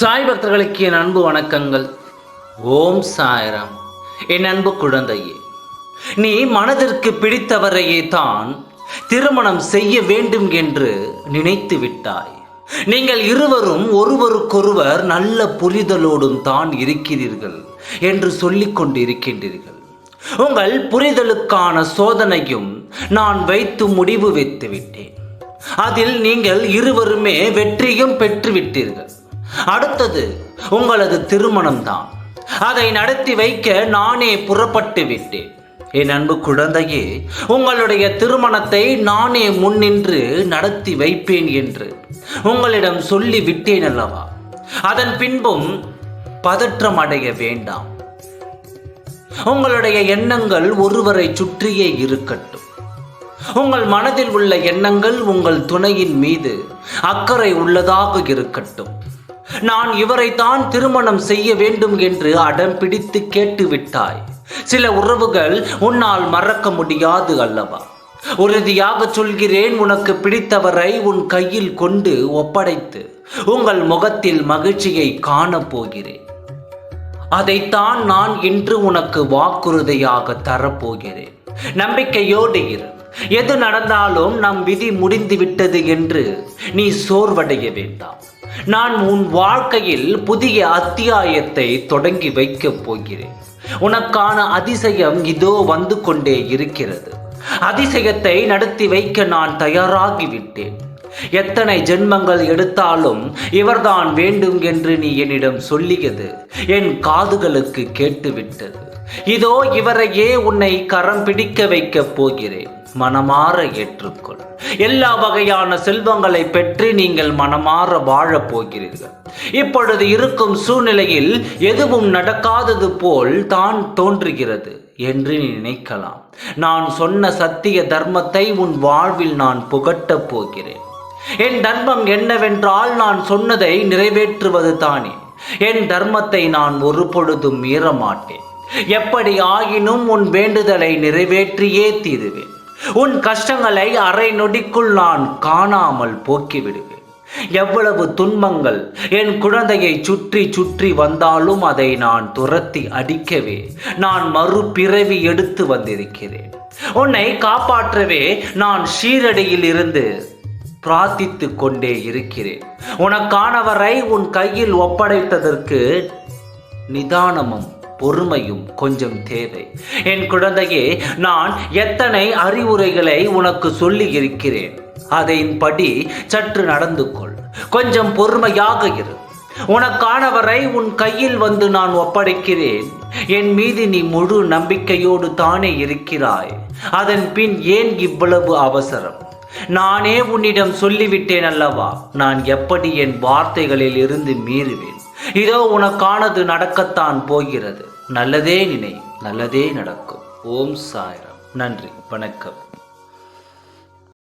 சாய் பக்தர்களுக்கு என் அன்பு வணக்கங்கள். ஓம் சாயரம். என் அன்பு குழந்தையே நீ மனதிற்கு பிடித்தவரையே தான் திருமணம் செய்ய வேண்டும் என்று நினைத்து விட்டாய். நீங்கள் இருவரும் ஒருவருக்கொருவர் நல்ல புரிதலோடும் தான் இருக்கிறீர்கள் என்று சொல்லிக் கொண்டிருக்கின்றீர்கள். உங்கள் புரிதலுக்கான சோதனையும் நான் வைத்து முடிவு வைத்து விட்டேன். அதில் நீங்கள் இருவருமே வெற்றியும் பெற்றுவிட்டீர்கள். அடுத்தது உங்களது திருமணம்தான். அதை நடத்தி வைக்க நானே புறப்பட்டு விட்டேன். என் அன்பு குழந்தையே உங்களுடைய திருமணத்தை நானே முன்னின்று நடத்தி வைப்பேன் என்று உங்களிடம் சொல்லி விட்டேன் அல்லவா? அதன் பின்பும் பதற்றம் அடைய வேண்டாம். உங்களுடைய எண்ணங்கள் ஒருவரை சுற்றியே இருக்கட்டும். உங்கள் மனதில் உள்ள எண்ணங்கள் உங்கள் துணையின் மீது அக்கறை உள்ளதாக இருக்கட்டும். நான் இவரைத்தான் திருமணம் செய்ய வேண்டும் என்று அடம் பிடித்து கேட்டுவிட்டாய். சில உறவுகள் உன்னால் மறக்க முடியாது அல்லவா? உறுதியாக சொல்கிறேன் உனக்கு பிடித்தவரை உன் கையில் கொண்டு ஒப்படைத்து உங்கள் முகத்தில் மகிழ்ச்சியை காணப் போகிறேன் அதைத்தான் நான் இன்று உனக்கு வாக்குறுதியாக தரப்போகிறேன். நம்பிக்கையோடு இரு. எது நடந்தாலும் நம் விதி முடிந்து விட்டது என்று நீ சோர்வடைய வேண்டாம். நான் உன் வாழ்க்கையில் புதிய அத்தியாயத்தை தொடங்கி வைக்கப் போகிறேன். உனக்கான அதிசயம் இதோ வந்து கொண்டே இருக்கிறது. அதிசயத்தை நடத்தி வைக்க நான் தயாராகிவிட்டேன் எத்தனை ஜென்மங்கள் எடுத்தாலும் இவர்தான் வேண்டும் என்று நீ என்னிடம் சொல்லியது என் காதுகளுக்கு கேட்டுவிட்டது. இதோ இவரையே உன்னை கரம் பிடிக்க வைக்கப் போகிறேன். மனமாற ஏற்றுக்கொள். எல்லா வகையான செல்வங்களை பெற்று நீங்கள் மனமாற வாழப் போகிறீர்கள். இப்பொழுது இருக்கும் சூழ்நிலையில் எதுவும் நடக்காதது போல் தான் தோன்றுகிறது என்று நினைக்கலாம். நான் சொன்ன சத்திய தர்மத்தை உன் வாழ்வில் நான் புகட்டப் போகிறேன். என் தர்மம் என்னவென்றால் நான் சொன்னதை நிறைவேற்றுவது தானே. என் தர்மத்தை நான் ஒரு பொழுதும் மீற மாட்டேன் எப்படி ஆயினும் உன் வேண்டுதலை நிறைவேற்றியே தீருவேன். உன் கஷ்டங்களை அரை நொடிக்குள் நான் காணாமல் போக்கிவிடுவேன். எவ்வளவு துன்பங்கள் என் குழந்தையை சுற்றி சுற்றி வந்தாலும் அதை நான் துரத்தி அடிக்கவே நான் மறுபிறவி எடுத்து வந்திருக்கிறேன். உன்னை காப்பாற்றவே நான் ஷீரடியில் இருந்து பிரார்த்தித்து கொண்டே இருக்கிறேன். உனக்கானவரை உன் கையில் ஒப்படைத்ததற்கு நிதானமும் பொறுமையும் கொஞ்சம் தேவை. என் குழந்தையே நான் எத்தனை அறிவுரைகளை உனக்கு சொல்லி இருக்கிறேன் அதையின்படி சற்று நடந்து கொள். கொஞ்சம் பொறுமையாக இரு. உனக்கானவரை உன் கையில் வந்து நான் ஒப்படைக்கிறேன். என் மீது நீ முழு நம்பிக்கையோடு தானே இருக்கிறாய். அதன் பின் ஏன் இவ்வளவு அவசரம்? நானே உன்னிடம் சொல்லிவிட்டேன் அல்லவா? நான் எப்படி என் வார்த்தைகளில் இருந்து மீறுவேன்? இதோ உனக்கானது நடக்கத்தான் போகிறது. நல்லதே நினை நல்லதே நடக்கும். ஓம் சாய்ராம். நன்றி வணக்கம்.